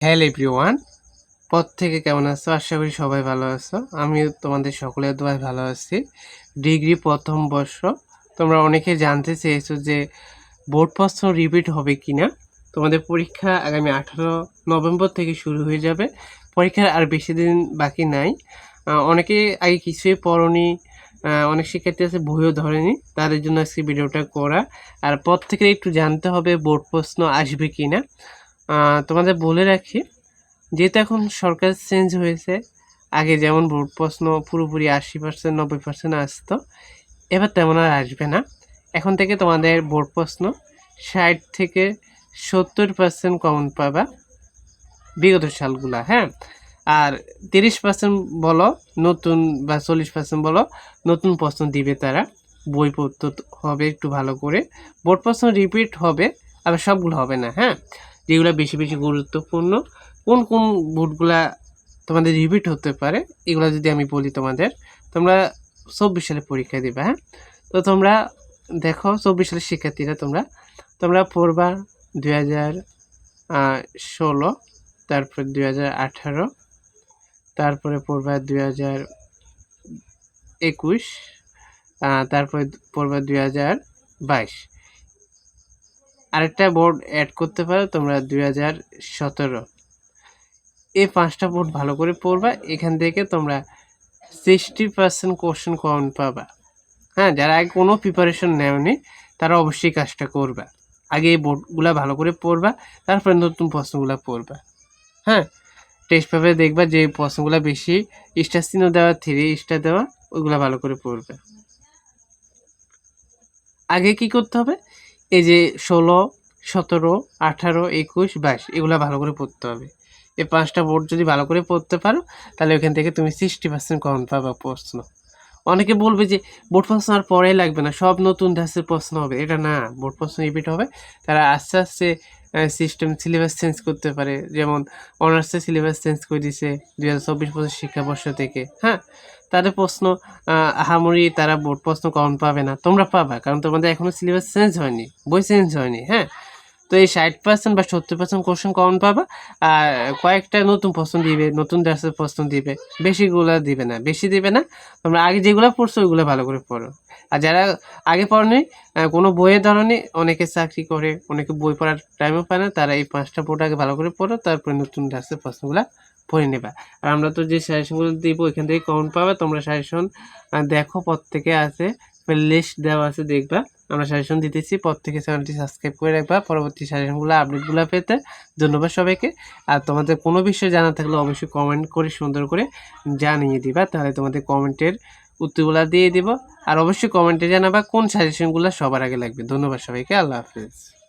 Hello everyone পথ থেকে কেমন আছো? আশা করি সবাই ভালো আছো। আমি তোমাদের সকলের দোয়ায় ভালো আছি। ডিগ্রি প্রথম বর্ষ। তোমরা অনেকে জানতে চেয়েছো যে বোর্ড প্রশ্ন রিপিট হবে কি না তোমাদের পরীক্ষা আগামী আঠারো নভেম্বর থেকে শুরু হয়ে যাবে। পরীক্ষার আর বেশি দিন বাকি নাই। অনেকে আগে কিছুই পড়নি। অনেক শিক্ষার্থী আছে, বইও ধরেনি। তাদের জন্য আজকে ভিডিওটা করা। আর পর থেকে একটু জানতে হবে বোর্ড প্রশ্ন আসবে কি না তোমাদের বলে রাখি, যেহেতু এখন সরকার চেঞ্জ হয়েছে, আগে যেমন বোর্ড প্রশ্ন পুরোপুরি আশি পার্সেন্ট নব্বই পার্সেন্ট আসতো, এবার তেমন আর আসবে না। এখন থেকে তোমাদের বোর্ড প্রশ্ন ষাট থেকে সত্তর পার্সেন্ট কমন পাবা বিগত সালগুলা হ্যাঁ? আর তিরিশ পার্সেন্ট বলো, নতুন বা চল্লিশ পার্সেন্ট বলো, নতুন প্রশ্ন দিবে তারা। বই পড়তে হবে একটু ভালো করে। বোর্ড প্রশ্ন রিপিট হবে, আবার সবগুলো হবে না হ্যাঁ? যেগুলো বেশি বেশি গুরুত্বপূর্ণ, কোন কোন বোর্ডগুলা তোমাদের রিপিট হতে পারে, এগুলো যদি আমি বলি তোমাদের, তোমরা চব্বিশ সালে পরীক্ষা দিবে হ্যাঁ? তো তোমরা দেখো চব্বিশ সালের শিক্ষার্থীরা তোমরা তোমরা পড়বা দুই হাজার ষোলো, তারপর দুই হাজার আঠারো, তারপরে পড়বা দুই হাজার একুশ তারপরে পড়বা দুই হাজার বাইশ। আরেকটা বোর্ড অ্যাড করতে পারো তোমরা দুই হাজার সতেরো। এই পাঁচটা বোর্ড ভালো করে পড়বা, এখান থেকে তোমরা সিক্সটি পার্সেন্ট কোশ্চেন কমন পাবা। হ্যাঁ যারা আগে কোনো প্রিপারেশন নেওনি, তারা অবশ্যই কাজটা করবা। আগে এই বোর্ডগুলো ভালো করে পড়বা, তারপরে নতুন প্রশ্নগুলো পড়বা। হ্যাঁ টেস্ট পেপারে দেখবা যে প্রশ্নগুলো বেশি স্টার চিহ্ন দেওয়া থ্রি স্টার দেওয়া, ওইগুলো ভালো করে পড়বে। আগে কি করতে হবে? এই যে ষোলো, সতেরো, আঠারো, একুশ, বাইশ, এগুলো ভালো করে পড়তে হবে। এই পাঁচটা বোর্ড যদি ভালো করে পড়তে পারো, তাহলে ওখান থেকে তুমি সিক্সটি পার্সেন্ট কমন পাবা প্রশ্ন। অনেকে বলবে যে বোর্ড প্রশ্ন আর পরেই লাগবে না সব নতুন ধাঁচের প্রশ্ন হবে এটা না বোর্ড প্রশ্ন রিপিট হবে। তারা আস্তে আস্তে সিস্টেম সিলেবাস চেঞ্জ করতে পারে যেমন অনার্সের সিলেবাস চেঞ্জ করে দিছে দুই হাজার চব্বিশ পঁচিশ শিক্ষাবর্ষ থেকে হ্যাঁ? তাদের প্রশ্ন আহ, আহামরি তারা বোর্ড প্রশ্ন কমন পাবে না তোমরা পাবা কারণ তোমাদের এখনও সিলেবাস চেঞ্জ হয়নি বই চেঞ্জ হয়নি হ্যাঁ? তো এই ষাট পার্সেন্ট বা সত্তর পার্সেন্ট কোশ্চেন কমন পাবা? আর কয়েকটা নতুন প্রশ্ন দিবে, নতুন দাসের প্রশ্ন দিবে। বেশিগুলো দিবে না, বেশি দিবে না। তোমরা আগে যেগুলো পড়ছো, ওইগুলো ভালো করে পড়ো। আর যারা আগে পড়নি কোনো বইয়ের ধরনে, অনেকে চাকরি করে, অনেকে বই পড়ার টাইমও পায় না, তারা এই পাঁচটা বোর্ড আগে ভালো করে পড়ো, তারপরে নতুন দাসের প্রশ্নগুলো পড়ে নেবা। আর আমরা তো যে সাজেশনগুলো দিব, ওইখান থেকে কমন পাবা? তোমরা সাজেশন দেখো, প্রত্যেকে আছে লিস্ট দেওয়া আছে, দেখবা। আমরা সাজেশন দিতেছি, পর থেকে চ্যানেলটি সাবস্ক্রাইব করে রাখবা। পরবর্তী সাজেশনগুলো আপডেটগুলো পেতে ধন্যবাদ সবাইকে। আর তোমাদের কোনো বিষয়ে জানা থাকলে অবশ্যই কমেন্ট করে, সুন্দর করে জানিয়ে দিবা। তাহলে তোমাদের কমেন্টের উত্তরগুলো দিয়ে দিব। আর অবশ্যই কমেন্টে জানাবা কোন সাজেশনগুলো সবার আগে লাগবে। ধন্যবাদ সবাইকে। আল্লাহ হাফিজ।